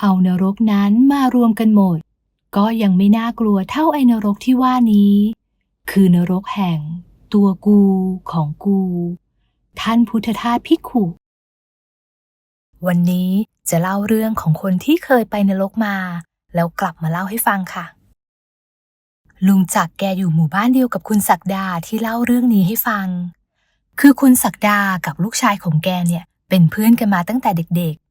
เอานรกนั้นมารวมกันหมด ก็ยังไม่น่ากลัวเท่าไอ้นรกที่ว่านี้ คือนรกแห่ง ตัวกูของกู ท่านพุทธทาสพิกขุ วันนี้จะเล่าเรื่องของคนที่เคยไปนรกมา แล้วกลับมาเล่าให้ฟังค่ะ ลุงจักแกอยู่หมู่บ้านเดียวกับคุณศักดาที่เล่าเรื่องนี้ให้ฟัง คือคุณศักดากับลูกชายของแกเนี่ย เป็นเพื่อนกันมาตั้งแต่เด็กๆ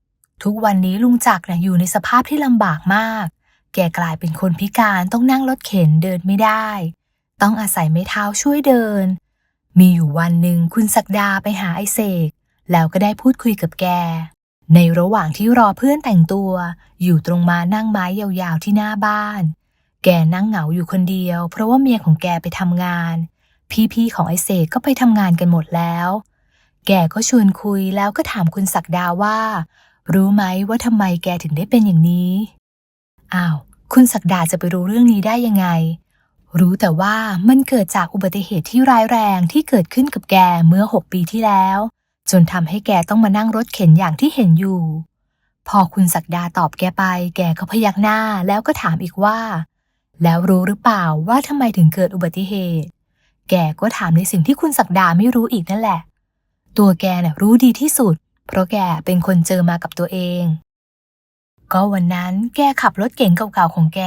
ทุกวันนี้ลุงจักรเนี่ยอยู่ในสภาพที่ลำบากมาก แกกลายเป็นคนพิการต้องนั่งรถเข็นเดินไม่ได้ ต้องอาศัยไม้เท้าช่วยเดิน มีอยู่วันหนึ่งคุณศักดาไปหาไอเสกแล้วก็ได้พูดคุยกับแก ในระหว่างที่รอเพื่อนแต่งตัว อยู่ตรงมานั่งไม้ยาวๆที่หน้าบ้าน แกนั่งเหงาอยู่คนเดียว เพราะว่าเมียของแกไปทำงาน พี่ๆของไอเสกก็ไปทำงานกันหมดแล้ว แกก็ชวนคุยแล้วก็ถามคุณศักดาว่า รู้ไหมว่าทำไมแกถึงได้เป็นอย่างนี้ อ้าว คุณศักดาจะไปรู้เรื่องนี้ได้ยังไง รู้แต่ว่ามันเกิดจากอุบัติเหตุที่ร้ายแรงที่เกิดขึ้นกับแกเมื่อ6ปีที่แล้ว จนทำให้แกต้องมานั่งรถเข็นอย่างที่เห็นอยู่ พอคุณศักดาตอบแกไป แกก็พยักหน้าแล้วก็ถามอีกว่า แล้วรู้หรือเปล่าว่าทำไมถึงเกิดอุบัติเหตุ แกก็ถามในสิ่งที่คุณศักดาไม่รู้อีกนั่นแหละ ตัวแกน่ะรู้ดีที่สุด เพราะแกเป็นคนเจอมากับตัวเอง ก็วันนั้นแกขับรถเก๋งเก่าๆของแก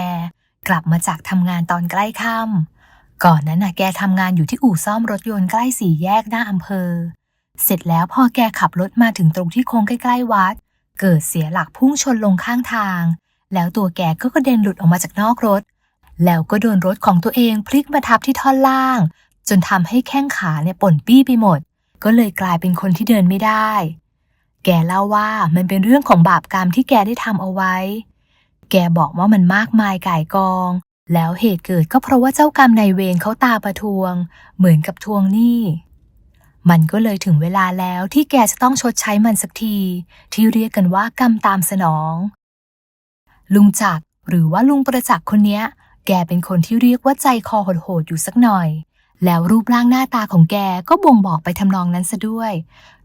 กลับมาจากทำงานตอนใกล้ค่ำก่อนนั้นน่ะแกทำงานอยู่ที่อู่ซ่อมรถยนต์ใกล้สี่แยกหน้าอำเภอ เสร็จแล้วพอแกขับรถมาถึงตรงที่โค้งใกล้ๆวัด เกิดเสียหลักพุ่งชนลงข้างทาง แล้วตัวแกก็กระเด็นหลุดออกมาจากนอกรถ แล้วก็โดนรถของตัวเองพลิกมาทับที่ท่อนล่าง จนทำให้แข้งขาเนี่ยป่นปี้ไปหมด ก็เลยกลายเป็นคนที่เดินไม่ได้ แกเล่าว่ามันเป็นเรื่องของบาปกรรมที่แกได้ทำเอาไว้ แกบอกว่ามันมากมายก่ายกอง แล้วเหตุเกิดก็เพราะว่าเจ้ากรรมนายเวรเขาตาประทวง เหมือนกับทวงหนี้ มันก็เลยถึงเวลาแล้วที่แกจะต้องชดใช้มันสักที ที่เรียกกันว่ากรรมตามสนอง ลุงจักรหรือว่าลุงประจักษ์คนเนี้ย แกเป็นคนที่เรียกว่าใจคอโหดๆอยู่สักหน่อย แล้วรูปร่างหน้าตาของแกก็บ่งบอกไปทำนองนั้นซะด้วย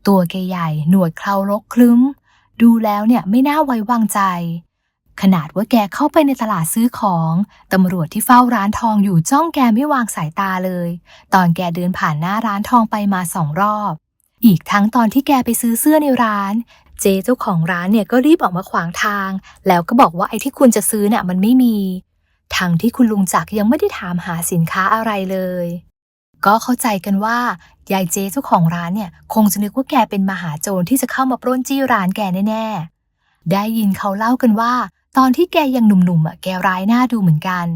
ตัวแกใหญ่หนวดเครารกคลึ้ม ดูแล้วเนี่ยไม่น่าไว้วางใจ ขนาดว่าแกเข้าไปในตลาดซื้อของตำรวจที่เฝ้าร้านทองอยู่จ้องแกไม่วางสายตาเลย ตอนแกเดินผ่านหน้าร้านทองไปมาสองรอบ อีกทั้งตอนที่แกไปซื้อเสื้อในร้าน เจ๊เจ้าของร้านเนี่ยก็รีบออกมาขวางทาง แล้วก็บอกว่าไอ้ที่คุณจะซื้อเนี่ยมันไม่มี ทั้งที่คุณลุงจักรยังไม่ได้ถามหาสินค้าอะไรเลย ก็เข้าใจกันว่ายายเจ๊เจ้าของร้านเนี่ย คงจะนึกว่าแกเป็นมหาโจรที่จะเข้ามาปล้นจี้ร้านแกแน่ๆ ได้ยินเขาเล่ากันว่า ตอนที่แกยังหนุ่มๆอะแกร้ายหน้าดูเหมือนกัน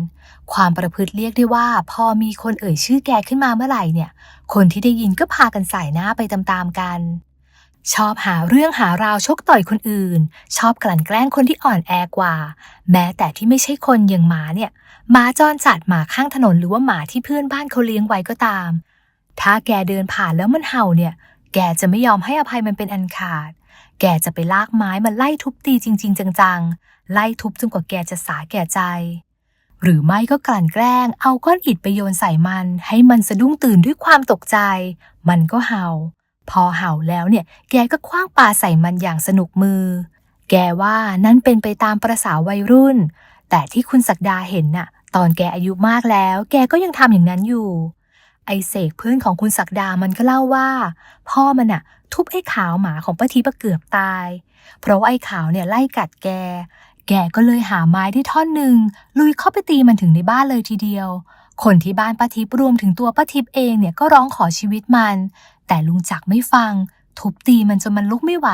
ความประพฤติเรียกได้ว่า พอมีคนเอ่ยชื่อแกขึ้นมาเมื่อไหร่เนี่ย คนที่ได้ยินก็พากันใส่หน้าไปตามๆกัน ชอบหาเรื่องหาราวชกต่อยคนอื่น ชอบกลั่นแกล้งคนที่อ่อนแอกว่า แม้แต่ที่ไม่ใช่คนอย่างหมาเนี่ยหมาจรจัดหมาข้างถนนหรือว่าหมาที่เพื่อนบ้านเขาเลี้ยงไว้ก็ตาม ถ้าแกเดินผ่านแล้วมันเห่าเนี่ย แกจะไม่ยอมให้อภัยมันเป็นอันขาด แกจะไปลากไม้มาไล่ทุบตีจริง ๆ จังๆ ไล่ทุบจนกว่าแกจะสาแก่ใจ หรือไม่ก็กลั่นแกล้ง เอาก้อนอิฐไปโยนใส่มัน ให้มันสะดุ้งตื่นด้วยความตกใจ มันก็เห่า พอเห่าแล้วเนี่ย แกก็คว้างปาใส่มันอย่างสนุกมือ แกว่านั่นเป็นไปตามประษาวัยรุ่น แต่ที่คุณศักดาเห็นน่ะ ตอนแกอายุมากแล้ว แกก็ยังทำอย่างนั้นอยู่ ไอเสกเพื่อนของคุณศักดามันก็เล่าว่า พ่อมันอะทุบไอ้ขาวหมาของป้าทิพย์เกือบตาย เพราะว่าไอ้ขาวเนี่ยไล่กัดแก แกก็เลยหาไม้ได้ท่อนหนึ่งลุยเข้าไปตีมันถึงในบ้านเลยทีเดียวคนที่บ้านป้าทิพย์รวมถึงตัวป้าทิพย์เองเนี่ยก็ร้องขอชีวิตมัน แต่ลุงจักรไม่ฟัง ทุบตีมันจนมันลุกไม่ไหว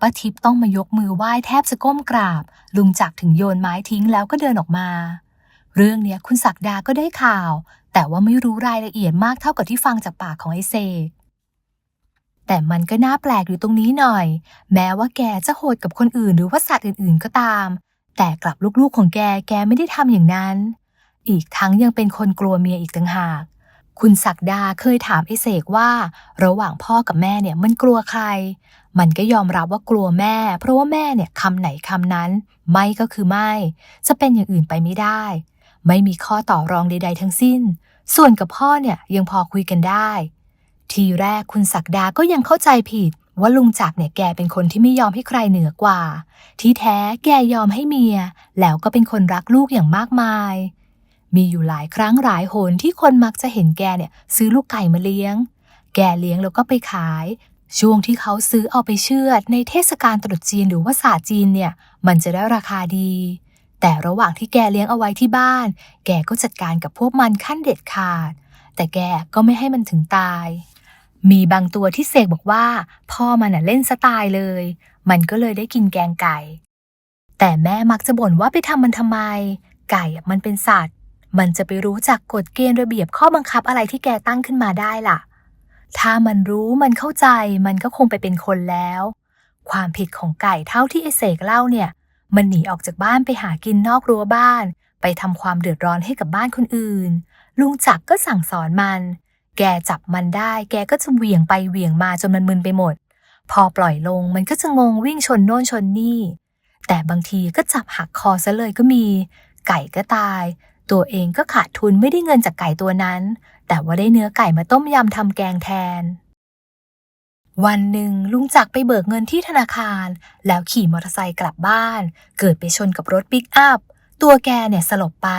ป้าทิพย์ต้องมายกมือไหว้แทบจะก้มกราบ ลุงจักรถึงโยนไม้ทิ้งแล้วก็เดินออกมา เรื่องเนี้ยคุณศักดาก็ได้ข่าว แต่ว่าไม่รู้รายละเอียดมากเท่ากับที่ฟังจากปากของไอเสกแต่มันก็น่าแปลกอยู่ตรงนี้หน่อย แม้ว่าแกจะโหดกับคนอื่นหรือว่าสัตว์อื่นๆก็ตาม แต่กลับลูกๆของแกแกไม่ได้ทำอย่างนั้น อีกทั้งยังเป็นคนกลัวเมียอีกต่างหาก คุณศักดาเคยถามไอ้เสกว่า ระหว่างพ่อกับแม่เนี่ยมันกลัวใคร มันก็ยอมรับว่ากลัวแม่ เพราะว่าแม่เนี่ยคำไหนคำนั้น ไม่ก็คือไม่ จะเป็นอย่างอื่นไปไม่ได้ ไม่มีข้อต่อรองใด ๆ ทั้งสิ้น ส่วนกับพ่อเนี่ยยังพอคุยกันได้ ทีแรกคุณศักดาก็ยังเข้าใจผิด ว่าลุงจักเนี่ยแกเป็นคนที่ไม่ยอมให้ใครเหนือกว่า ที่แท้แกยอมให้เมีย แล้วก็เป็นคนรักลูกอย่างมากมาย มีอยู่หลายครั้งหลายหนที่คนมักจะเห็นแกเนี่ยซื้อลูกไก่มาเลี้ยง แกเลี้ยงแล้วก็ไปขาย ช่วงที่เขาซื้อเอาไปเชือด ในเทศกาลตรุษจีนหรือว่าศาสตร์จีนเนี่ยมันจะได้ราคาดี แต่ระหว่างที่แกเลี้ยงเอาไว้ที่บ้าน แกก็จัดการกับพวกมันขั้นเด็ดขาด แต่แกก็ไม่ให้มันถึงตาย มีบางตัวที่เสกบอกว่า พ่อมันน่ะเล่นสไตล์เลย มันก็เลยได้กินแกงไก่ แต่แม่มักจะบ่นว่าไปทำมันทำไม ไก่อะมันเป็นสัตว์ มันจะไปรู้จักกฎเกณฑ์ระเบียบข้อบังคับอะไรที่แกตั้งขึ้นมาได้ล่ะ ถ้ามันรู้มันเข้าใจมันก็คงไปเป็นคนแล้ว ความผิดของไก่เท่าที่ไอเสกเล่าเนี่ย มันหนีออกจากบ้านไปหากินนอกรั้วบ้าน ไปทำความเดือดร้อนให้กับบ้านคนอื่น ลุงจักก็สั่งสอนมัน แกจับมันได้ แกก็จะเหวี่ยงไปเหวี่ยงมาจนมันมึนไปหมด พอปล่อยลงมันก็จะงงวิ่งชนโน่นชนนี่ แต่บางทีก็จับหักคอซะเลยก็มี ไก่ก็ตาย ตัวเองก็ขาดทุนไม่ได้เงินจากไก่ตัวนั้น แต่ว่าได้เนื้อไก่มาต้มยำทำแกงแทน วันหนึ่งลุงจักไปเบิกเงินที่ธนาคาร แล้วขี่มอเตอร์ไซค์กลับบ้าน เกิดไปชนกับรถปิกอัพ ตัวแกเนี่ยสลบไป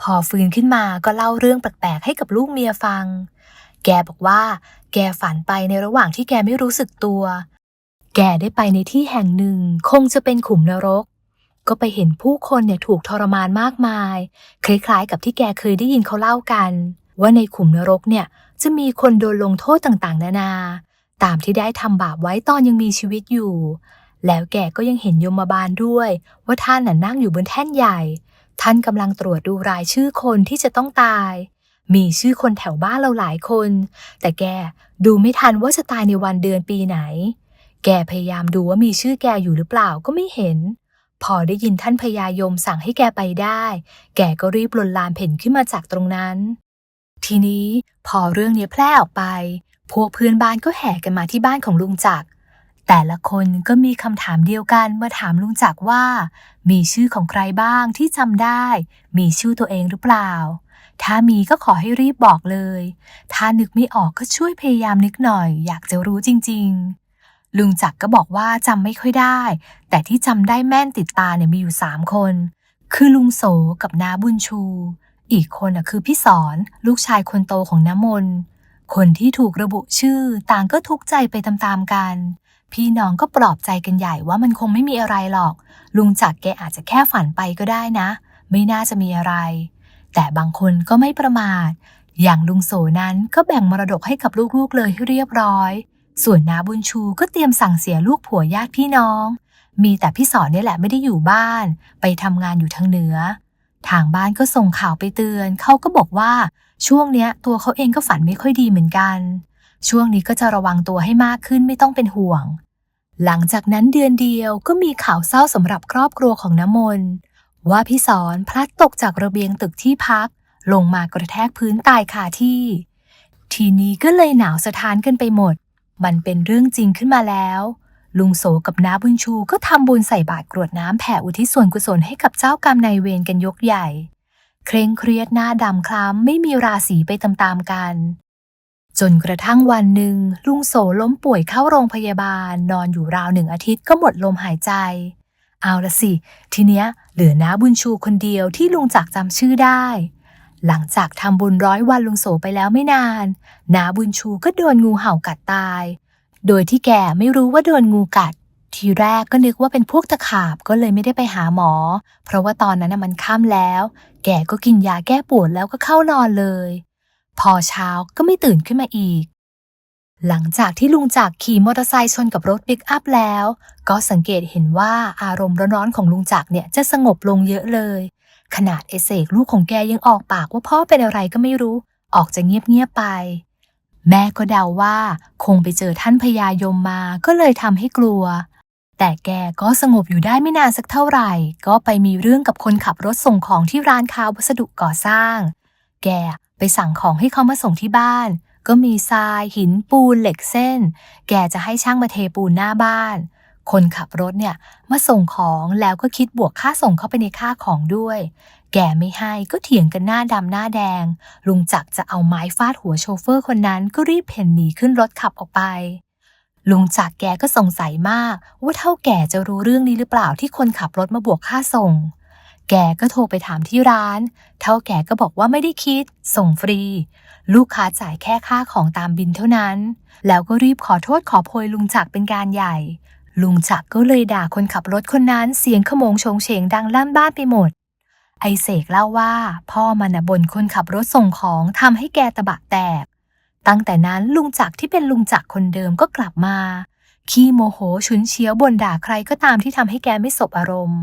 พอฟื้นขึ้นมาก็เล่าเรื่องแปลกๆให้กับลูกเมียฟัง แกบอกว่า แกฝันไปในระหว่างที่แกไม่รู้สึกตัว แกได้ไปในที่แห่งหนึ่ง คงจะเป็นขุมนรก ก็ไปเห็นผู้คนเนี่ยถูกทรมานมากมาย คล้ายๆ กับที่แกเคยได้ยินเขาเล่ากัน ว่าในขุมนรกเนี่ยจะมีคนโดนลงโทษต่างๆ นานา ตามที่ได้ทำบาปไว้ตอนยังมีชีวิตอยู่ แล้วแกก็ยังเห็นยมบาลด้วย ว่าท่านน่ะนั่งอยู่บนแท่นใหญ่ ท่านกำลังตรวจดูรายชื่อคนที่จะต้องตาย มีชื่อคนแถวบ้านเราหลายคน แต่แกดูไม่ทันว่าจะตายในวันเดือนปีไหน แกพยายามดูว่ามีชื่อแกอยู่หรือเปล่าก็ไม่เห็น พอได้ยินท่านพญายมสั่งให้แกไปได้ แกก็รีบลนลานเพ่นขึ้นมาจากตรงนั้น ทีนี้พอเรื่องนี้แพร่ออกไป พวกเพื่อนบ้านก็แห่กันมาที่บ้านของลุงจักร แต่ละคนก็มีคำถามเดียวกันมาถามลุงจักรว่า มีชื่อของใครบ้างที่จำได้ มีชื่อตัวเองหรือเปล่า ถ้ามีก็ขอให้รีบบอกเลย ถ้านึกไม่ออกก็ช่วยพยายามนึกหน่อย อยากจะรู้จริง ๆ ลุงจักรก็บอกว่าจำไม่ค่อยได้ แต่ที่จำได้แม่นติดตาเนี่ยมีอยู่สามคน คือลุงโสกับน้าบุญชู อีกคนน่ะคือพี่สอนลูกชายคนโตของน้ำมนคนที่ถูกระบุชื่อต่างก็ทุกข์ใจไปตามๆกัน พี่น้องก็ปลอบใจกันใหญ่ว่ามันคงไม่มีอะไรหรอก ลุงจักรแกอาจจะแค่ฝันไปก็ได้นะ ไม่น่าจะมีอะไร แต่บางคนก็ไม่ประมาทอย่างลุงโสนั้นก็แบ่งมรดกให้กับลูกๆเลยให้เรียบร้อย ส่วนนาบุญชูก็เตรียมสั่งเสียลูกผัวญาติพี่น้อง มีแต่พี่สอนเนี่ยแหละไม่ได้อยู่บ้าน ไปทำงานอยู่ทางเหนือ ทางบ้านก็ส่งข่าวไปเตือน เขาก็บอกว่าช่วงเนี้ยตัวเขาเองก็ฝันไม่ค่อยดีเหมือนกัน ช่วงนี้ก็จะระวังตัวให้มากขึ้นไม่ต้องเป็นห่วง หลังจากนั้นเดือนเดียวก็มีข่าวเศร้าสำหรับครอบครัวของน้ำมนต์ว่าพี่สอนพลัดตกจากระเบียงตึกที่พัก ลงมากระแทกพื้นตายคาที่ ทีนี้ก็เลยหนาวสะท้านกันไปหมด มันเป็นเรื่องจริงขึ้นมาแล้ว ลุงโสกับน้าบุญชูก็ทำบุญใส่บาตรกรวดน้ำแผ่อุทิศส่วนกุศลให้กับเจ้ากรรมนายเวรกันยกใหญ่ เคร่งเครียดหน้าดำคล้ำไม่มีราศีไปตามๆกัน จนกระทั่งวันหนึ่ง ลุงโสล้มป่วยเข้าโรงพยาบาล นอนอยู่ราวหนึ่งอาทิตย์ก็หมดลมหายใจ เอาละสิ ทีเนี้ยเหลือน้าบุญชูคนเดียวที่ลุงจักจำชื่อได้ หลังจากทำบุญร้อยวันลุงโสไปแล้วไม่นาน นาบุญชูก็โดนงูเห่ากัดตาย โดยที่แกไม่รู้ว่าโดนงูกัด ทีแรกก็นึกว่าเป็นพวกตะขาบก็เลยไม่ได้ไปหาหมอ เพราะว่าตอนนั้นมันค่ำแล้ว แกก็กินยาแก้ปวดแล้วก็เข้านอนเลย พอเช้าก็ไม่ตื่นขึ้นมาอีก หลังจากที่ลุงจักขี่มอเตอร์ไซค์ชนกับรถปิกอัพแล้ว ก็สังเกตเห็นว่าอารมณ์ร้อนๆของลุงจักเนี่ยจะสงบลงเยอะเลย ขนาดเอเสกลูกของแกยังออกปากว่าพ่อเป็นอะไรก็ไม่รู้ ออกจะเงียบๆไป แม่ก็เดาว่า คงไปเจอท่านพญายมมาก็เลยทำให้กลัว แต่แกก็สงบอยู่ได้ไม่นานสักเท่าไหร่ ก็ไปมีเรื่องกับคนขับรถส่งของที่ร้านค้าวัสดุก่อสร้าง แกไปสั่งของให้เขามาส่งที่บ้าน ก็มีทรายหินปูนเหล็กเส้น แกจะให้ช่างมาเทปูนหน้าบ้าน คนขับรถเนี่ยมาส่งของแล้วก็คิดบวกค่าส่งเข้าไปในค่าของด้วย แกไม่ให้ก็เถียงกันหน้าดำหน้าแดง ลุงจักรจะเอาไม้ฟาดหัวโชเฟอร์คนนั้นก็รีบเพ่นหนีขึ้นรถขับออกไป ลุงจักรแกก็สงสัยมาก ว่าเท่าแก่จะรู้เรื่องนี้หรือเปล่าที่คนขับรถมาบวกค่าส่ง แกก็โทรไปถามที่ร้าน เท่าแก่ก็บอกว่าไม่ได้คิด ส่งฟรี ลูกค้าจ่ายแค่ค่าของตามบินเท่านั้น แล้วก็รีบขอโทษขอโพยลุงจักรเป็นการใหญ่ ลุงจักรก็เลยด่าคนขับรถคนนั้นเสียงขโมงโชงเฉงดังลั่นบ้านไปหมด ไอเสกเล่าว่า พ่อมันนะบ่นคนขับรถส่งของทำให้แกตะบะแตก ตั้งแต่นั้นลุงจักรที่เป็นลุงจักรคนเดิมก็กลับมา ขี้โมโหฉุนเฉียวบ่นด่าใครก็ตามที่ทำให้แกไม่สบอารมณ์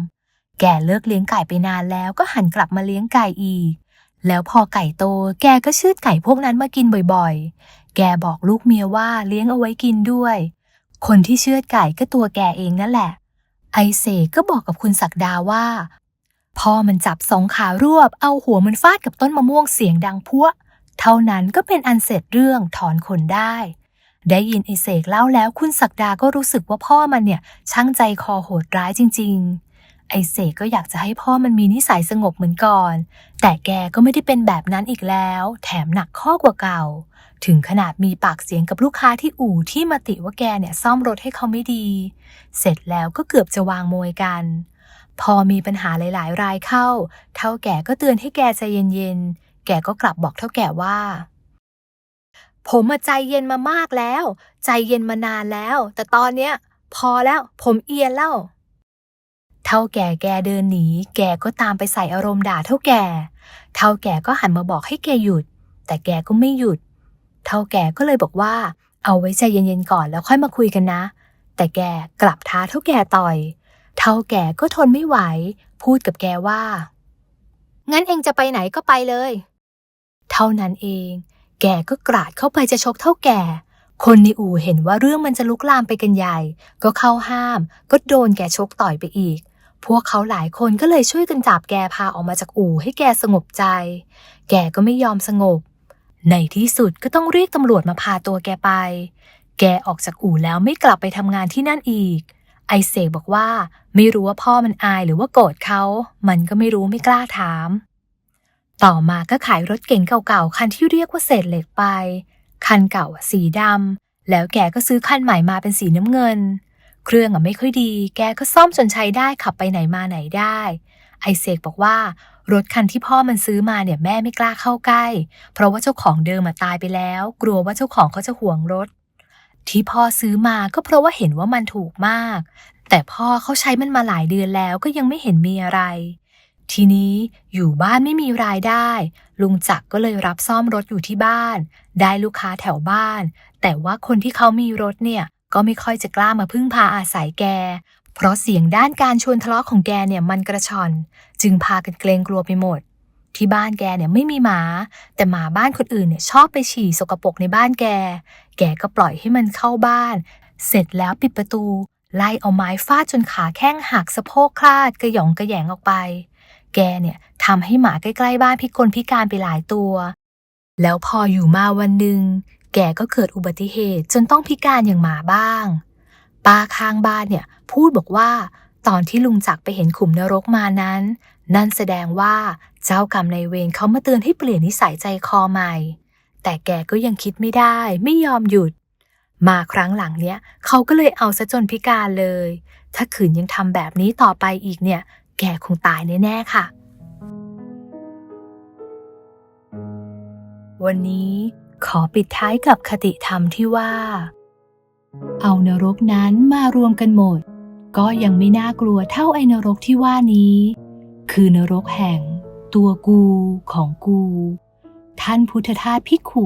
แกเลิกเลี้ยงไก่ไปนานแล้วก็หันกลับมาเลี้ยงไก่อีก แล้วพอไก่โต แกก็ชืดไก่พวกนั้นมากินบ่อยๆ แกบอกลูกเมียว่าเลี้ยงเอาไว้กินด้วย คนที่เชือดไก่ก็ตัวแกเองนั่นแหละ ไอเสกก็บอกกับคุณศักดาว่า พ่อมันจับสองขารวบ เอาหัวมันฟาดกับต้นมะม่วงเสียงดังพัวเท่านั้นก็เป็นอันเสร็จเรื่องถอนขนได้ ได้ยินไอเสกเล่าแล้วคุณศักดาก็รู้สึกว่าพ่อมันเนี่ยช่างใจคอโหดร้ายจริง ๆ ไอเสกก็อยากจะให้พ่อมันมีนิสัยสงบเหมือนก่อน แต่แกก็ไม่ได้เป็นแบบนั้นอีกแล้ว แถมหนักข้อกว่าเก่า ถึงขนาดมีปากเสียงกับลูกค้าที่อู่ที่มาติว่าแกเนี่ยซ่อมรถให้เขาไม่ดี เสร็จแล้วก็เกือบจะวางมวยกัน พอมีปัญหาหลายๆ รายเข้า เท่าแก่ก็เตือนให้แกใจเย็นๆ แกก็กลับบอกเท่าแก่ว่า ผมมาใจเย็นมามากแล้ว ใจเย็นมานานแล้ว แต่ตอนเนี้ยพอแล้วผมเอียนแล้ว เท่าแก่แกเดินหนี แกก็ตามไปใส่อารมณ์ด่าเท่าแก่ เท่าแก่ก็หันมาบอกให้แกหยุด แต่แกก็ไม่หยุด เท่าแก่ก็เลยบอกว่า เอาไว้ใจเย็นๆก่อนแล้วค่อยมาคุยกันนะ แต่แกกลับท้าเท่าแก่ต่อย เท่าแก่ก็ทนไม่ไหว พูดกับแกว่า งั้นเองจะไปไหนก็ไปเลย เท่านั้นเอง แกก็กราดเข้าไปจะชกเท่าแก่คนในอู่เห็นว่าเรื่องมันจะลุกลามไปกันใหญ่ ก็เข้าห้าม ก็โดนแกชกต่อยไปอีก พวกเขาหลายคนก็เลยช่วยกันจับแกพาออกมาจากอู่ให้แกสงบใจ แกก็ไม่ยอมสงบ ในที่สุดก็ต้องเรียกตำรวจมาพาตัวแกไป แกออกจากอู่แล้วไม่กลับไปทำงานที่นั่นอีก ไอเสกบอกว่า ไม่รู้ว่าพ่อมันอายหรือว่าโกรธเขา มันก็ไม่รู้ไม่กล้าถาม ต่อมาก็ขายรถเก๋งเก่าๆคันที่เรียกว่าเศษเหล็กไป คันเก่าอะสีดำแล้วแกก็ซื้อคันใหม่มาเป็นสีน้ำเงิน เครื่องอะไม่ค่อยดี แกก็ซ่อมจนใช้ได้ขับไปไหนมาไหนได้ ไอเสกบอกว่ารถคันที่พ่อมันซื้อมาเนี่ยแม่ไม่กล้าเข้าใกล้ เพราะว่าเจ้าของเดิมมาตายไปแล้ว กลัวว่าเจ้าของเขาจะห่วงรถ ที่พ่อซื้อมาก็เพราะว่าเห็นว่ามันถูกมาก แต่พ่อเขาใช้มันมาหลายเดือนแล้วก็ยังไม่เห็นมีอะไร ทีนี้อยู่บ้านไม่มีรายได้ ลุงจักก็เลยรับซ่อมรถอยู่ที่บ้าน ได้ลูกค้าแถวบ้าน แต่ว่าคนที่เขามีรถเนี่ย ก็ไม่ค่อยจะกล้ามาพึ่งพาอาศัยแก เพราะเสียงด้านการชวนทะเลาะของแกเนี่ยมันกระชอน จึงพากันเกรงกลัวไปหมด ที่บ้านแกเนี่ยไม่มีหมา แต่หมาบ้านคนอื่นเนี่ยชอบไปฉี่สกปรกในบ้านแก แกก็ปล่อยให้มันเข้าบ้าน เสร็จแล้วปิดประตู ไล่เอาไม้ฟาดจนขาแข้งหักสะโพกคลาดกระหยองกระแหยงออกไป แกเนี่ยทำให้หมาใกล้ๆบ้านพิกลพิการไปหลายตัวแล้วพออยู่มาวันหนึ่ง แกก็เกิดอุบัติเหตุจนต้องพิการอย่างหมาบ้าง ป้าข้างบ้านเนี่ยพูดบอกว่า ตอนที่ลุงจักไปเห็นขุมนรกมานั้น นั่นแสดงว่าเจ้ากรรมในเวรเขามาเตือนให้เปลี่ยนนิสัยใจคอใหม่ แต่แกก็ยังคิดไม่ได้ไม่ยอมหยุด มาครั้งหลังเนี้ยเขาก็เลยเอาซะจนพิการเลย ถ้าขืนยังทำแบบนี้ต่อไปอีกเนี่ย แกคงตายแน่ๆค่ะวันนี้ ขอปิดท้ายกับคติธรรมที่ว่า เอานรกนั้นมารวมกันหมด ก็ยังไม่น่ากลัวเท่าไอ้นรกที่ว่านี้ คือนรกแห่ง ตัวกูของกู ท่านพุทธทาสพิกขุ